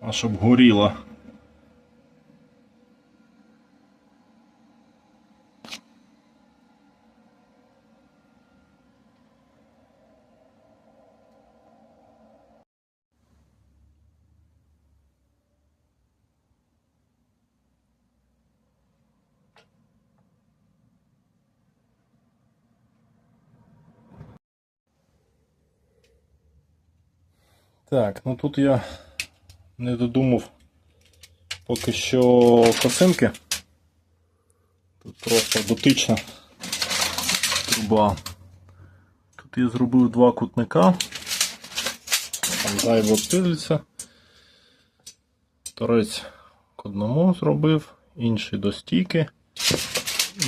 а щоб горіло. Так, ну тут я не додумав поки що косинки. Тут просто дотична труба. Тут я зробив два кутника. Там зайво пилиться. Торець к одному зробив, інший до стійки.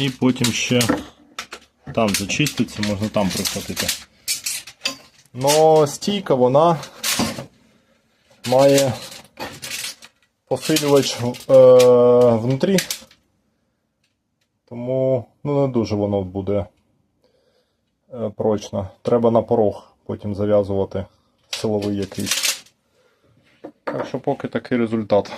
І потім ще там зачиститься, можна там прихватити. Но стійка вона має посилювач е, внутрі, тому ну, не дуже воно буде е, прочно. Треба на порог потім зав'язувати силовий якийсь. Так що поки такий результат.